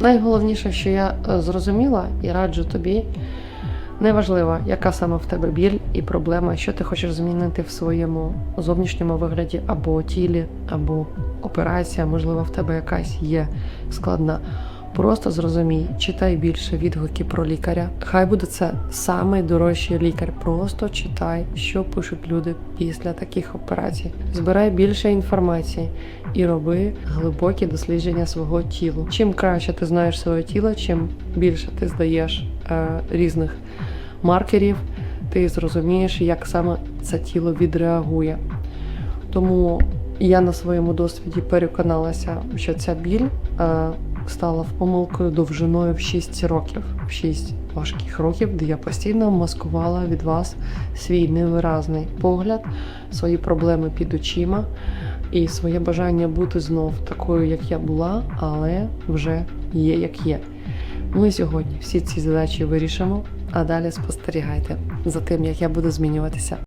Найголовніше, що я е, зрозуміла і раджу тобі, неважливо, яка саме в тебе біль і проблема, що ти хочеш змінити в своєму зовнішньому вигляді або тілі, або операція, можливо, в тебе якась є складна. Просто зрозумій, читай більше відгуки про лікаря. Хай буде це самий дорожчий лікар. Просто читай, що пишуть люди після таких операцій. Збирай більше інформації і роби глибокі дослідження свого тіла. Чим краще ти знаєш своє тіло, чим більше ти здаєш е, різних маркерів, ти зрозумієш, як саме це тіло відреагує. Тому я на своєму досвіді переконалася, що ця біль е, стала помилкою довжиною в 6 років, в 6 важких років, де я постійно маскувала від вас свій невиразний погляд, свої проблеми під очима і своє бажання бути знов такою, як я була, але вже є як є. Ми сьогодні всі ці задачі вирішимо, а далі спостерігайте за тим, як я буду змінюватися.